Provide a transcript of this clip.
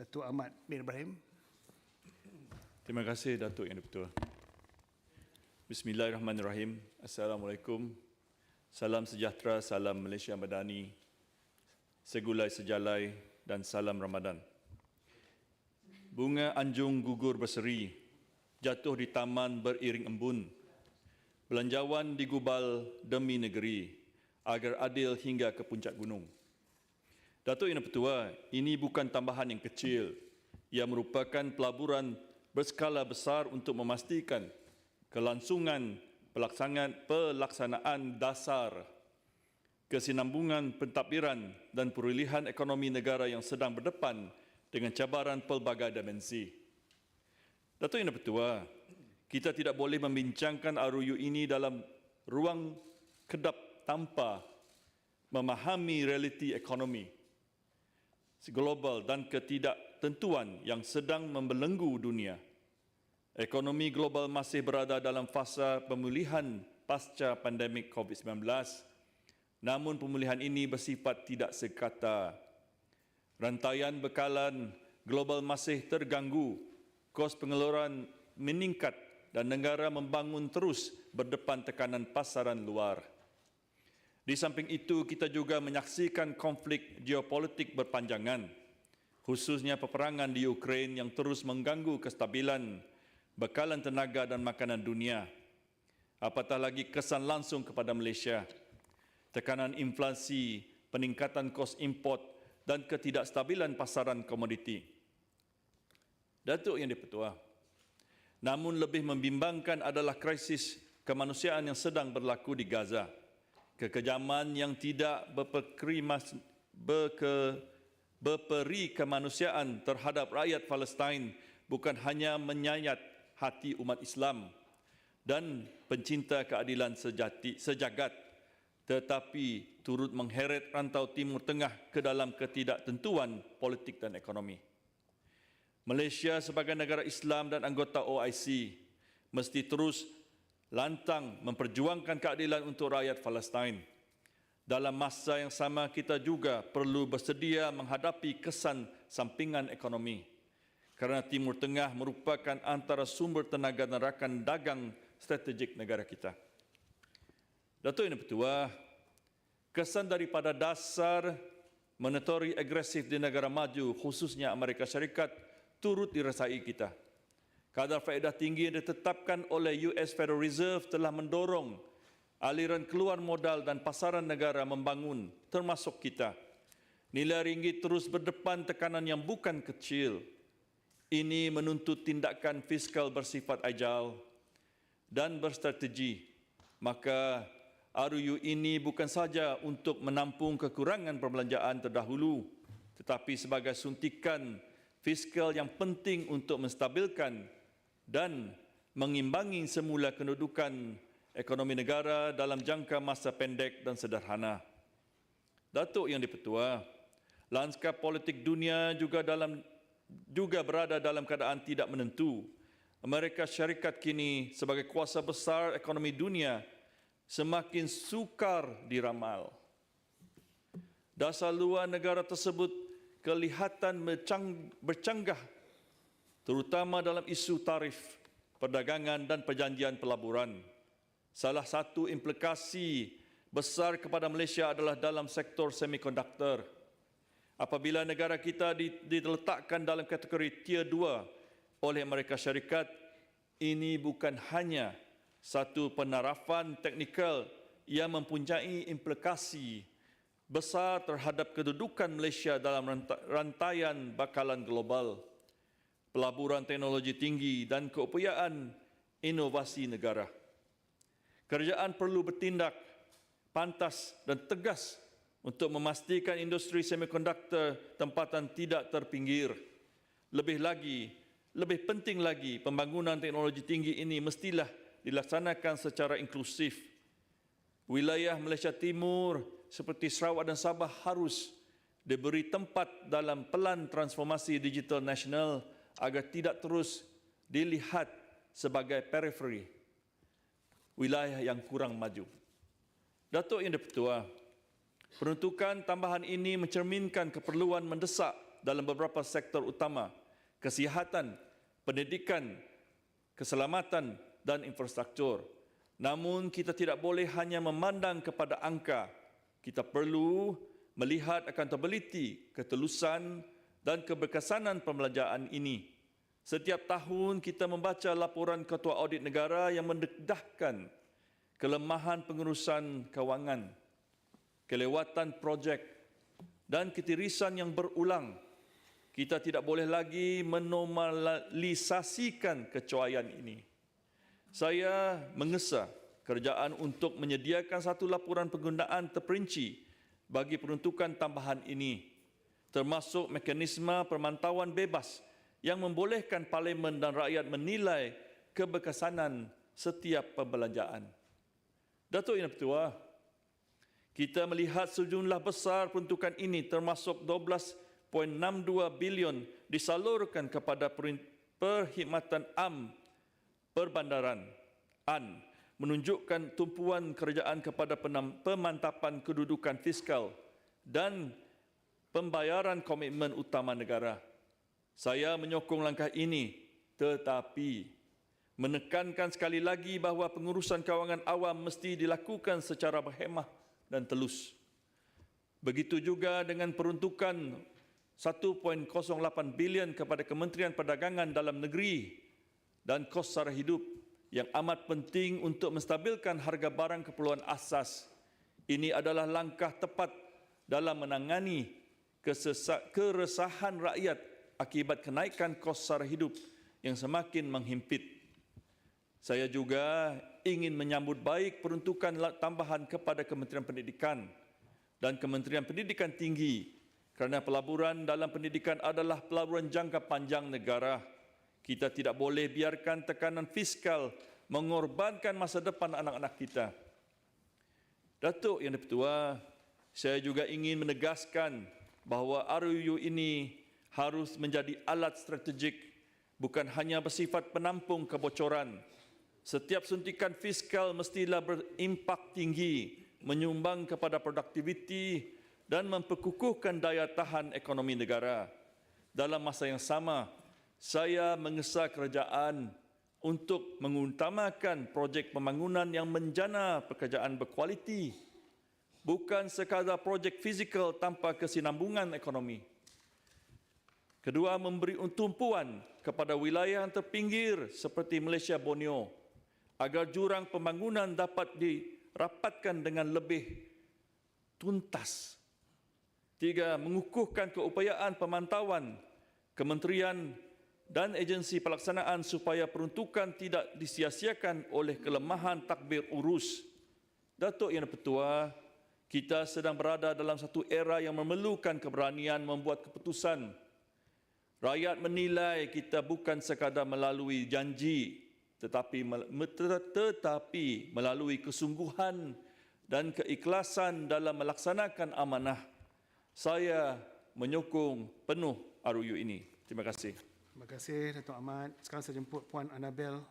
Datuk Ahmad bin Ibrahim. Terima kasih Datuk Yang Dipertua. Bismillahirrahmanirrahim. Assalamualaikum. Salam sejahtera, salam Malaysia Madani. Segulai sejalai dan salam Ramadan. Bunga anjung gugur berseri, jatuh di taman beriring embun. Belanjawan digubal demi negeri agar adil hingga ke puncak gunung. Datuk Yang Dipertua, ini bukan tambahan yang kecil. Ia merupakan pelaburan berskala besar untuk memastikan kelangsungan pelaksanaan, pelaksanaan dasar kesinambungan pentadbiran dan perulihan ekonomi negara yang sedang berdepan dengan cabaran pelbagai dimensi. Datuk Yang Dipertua, kita tidak boleh membincangkan RUU ini dalam ruang kedap tanpa memahami realiti ekonomi global dan ketidaktentuan yang sedang membelenggu dunia. Ekonomi global masih berada dalam fasa pemulihan pasca pandemik COVID-19. Namun pemulihan ini bersifat tidak sekata. Rantaian bekalan global masih terganggu, kos pengeluaran meningkat dan negara membangun terus berdepan tekanan pasaran luar. Di samping itu, kita juga menyaksikan konflik geopolitik berpanjangan, khususnya peperangan di Ukraine yang terus mengganggu kestabilan bekalan tenaga dan makanan dunia. Apatah lagi kesan langsung kepada Malaysia, tekanan inflasi, peningkatan kos import dan ketidakstabilan pasaran komoditi. Datuk Yang Dipertua, namun lebih membimbangkan adalah krisis kemanusiaan yang sedang berlaku di Gaza. Kekejaman yang tidak berperimas, berke, berperi kemanusiaan terhadap rakyat Palestin bukan hanya menyayat hati umat Islam dan pencinta keadilan sejati sejagat tetapi turut mengheret rantau Timur Tengah ke dalam ketidaktentuan politik dan ekonomi. Malaysia sebagai negara Islam dan anggota OIC mesti terus lantang memperjuangkan keadilan untuk rakyat Palestin. Dalam masa yang sama kita juga perlu bersedia menghadapi kesan sampingan ekonomi kerana Timur Tengah merupakan antara sumber tenaga dan rakan dagang strategik negara kita. Datuk Yang Pertua, kesan daripada dasar monetary agresif di negara maju khususnya Amerika Syarikat turut dirasai kita. Kadar faedah tinggi yang ditetapkan oleh US Federal Reserve telah mendorong aliran keluar modal dan pasaran negara membangun termasuk kita. Nilai ringgit terus berdepan tekanan yang bukan kecil ini menuntut tindakan fiskal bersifat agile dan berstrategi. Maka RUU ini bukan saja untuk menampung kekurangan perbelanjaan terdahulu tetapi sebagai suntikan fiskal yang penting untuk menstabilkan dan mengimbangi semula kedudukan ekonomi negara dalam jangka masa pendek dan sederhana. Datuk yang dipertua, lanskap politik dunia juga dalam juga berada dalam keadaan tidak menentu. Amerika Syarikat kini sebagai kuasa besar ekonomi dunia semakin sukar diramal. Dasar luar negara tersebut kelihatan bercanggah terutama dalam isu tarif, perdagangan dan perjanjian pelaburan. Salah satu implikasi besar kepada Malaysia adalah dalam sektor semikonduktor apabila negara kita diletakkan dalam kategori tier 2 oleh Amerika Syarikat ini bukan hanya satu penarafan teknikal yang mempunyai implikasi besar terhadap kedudukan Malaysia dalam rantaian bakalan global pelaburan teknologi tinggi dan keupayaan inovasi negara kerajaan perlu bertindak pantas dan tegas untuk memastikan industri semikonduktor tempatan tidak terpinggir. Lebih lagi, lebih penting lagi, pembangunan teknologi tinggi ini mestilah dilaksanakan secara inklusif. Wilayah Malaysia Timur seperti Sarawak dan Sabah harus diberi tempat dalam pelan transformasi digital nasional agar tidak terus dilihat sebagai periferi wilayah yang kurang maju. Datuk Yang Dipertua, Peruntukan tambahan ini mencerminkan keperluan mendesak dalam beberapa sektor utama, kesihatan, pendidikan, keselamatan dan infrastruktur. Namun kita tidak boleh hanya memandang kepada angka. Kita perlu melihat accountability, ketelusan dan keberkesanan pembelanjaan ini. Setiap tahun kita membaca laporan Ketua Audit Negara yang mendedahkan kelemahan pengurusan kewangan, kelewatan projek dan ketirisan yang berulang. Kita tidak boleh lagi menormalisasikan kecuaian ini. Saya mengesa kerajaan untuk menyediakan satu laporan penggunaan terperinci bagi peruntukan tambahan ini termasuk mekanisme pemantauan bebas yang membolehkan parlimen dan rakyat menilai keberkesanan setiap pembelanjaan. Datuk Yang Pertua, kita melihat sejumlah besar peruntukan ini termasuk 12.62 bilion disalurkan kepada perkhidmatan am perbandaran AN menunjukkan tumpuan kerajaan kepada pemantapan kedudukan fiskal dan pembayaran komitmen utama negara. Saya menyokong langkah ini tetapi menekankan sekali lagi bahawa pengurusan kawangan awam mesti dilakukan secara berhemah dan telus. Begitu juga dengan peruntukan 1.08 bilion kepada Kementerian Perdagangan Dalam Negeri dan kos sara hidup yang amat penting untuk menstabilkan harga barang keperluan asas. Ini adalah langkah tepat dalam menangani keresahan rakyat akibat kenaikan kos sara hidup yang semakin menghimpit. Saya juga ingin menyambut baik peruntukan tambahan kepada Kementerian Pendidikan dan Kementerian Pendidikan Tinggi kerana pelaburan dalam pendidikan adalah pelaburan jangka panjang negara kita tidak boleh biarkan tekanan fiskal mengorbankan masa depan anak-anak kita. Datuk Yang Dipertua, saya juga ingin menegaskan bahawa RUU ini harus menjadi alat strategik bukan hanya bersifat penampung kebocoran. Setiap suntikan fiskal mestilah berimpak tinggi, menyumbang kepada produktiviti dan memperkukuhkan daya tahan ekonomi negara. Dalam masa yang sama, saya mengesa kerajaan untuk mengutamakan projek pembangunan yang menjana pekerjaan berkualiti bukan sekadar projek fizikal tanpa kesinambungan ekonomi. Kedua, memberi tumpuan kepada wilayah yang terpinggir seperti Malaysia Borneo agar jurang pembangunan dapat dirapatkan dengan lebih tuntas. Tiga, mengukuhkan keupayaan pemantauan Kementerian dan agensi pelaksanaan supaya peruntukan tidak disia-siakan oleh kelemahan takbir urus. Datuk Yang Pertua, kita sedang berada dalam satu era yang memerlukan keberanian membuat keputusan. Rakyat menilai kita bukan sekadar melalui janji tetapi tetapi melalui kesungguhan dan keikhlasan dalam melaksanakan amanah. Saya menyokong penuh RUU ini. Terima kasih. Terima kasih Datuk Ahmad. Sekarang saya jemput Puan Annabel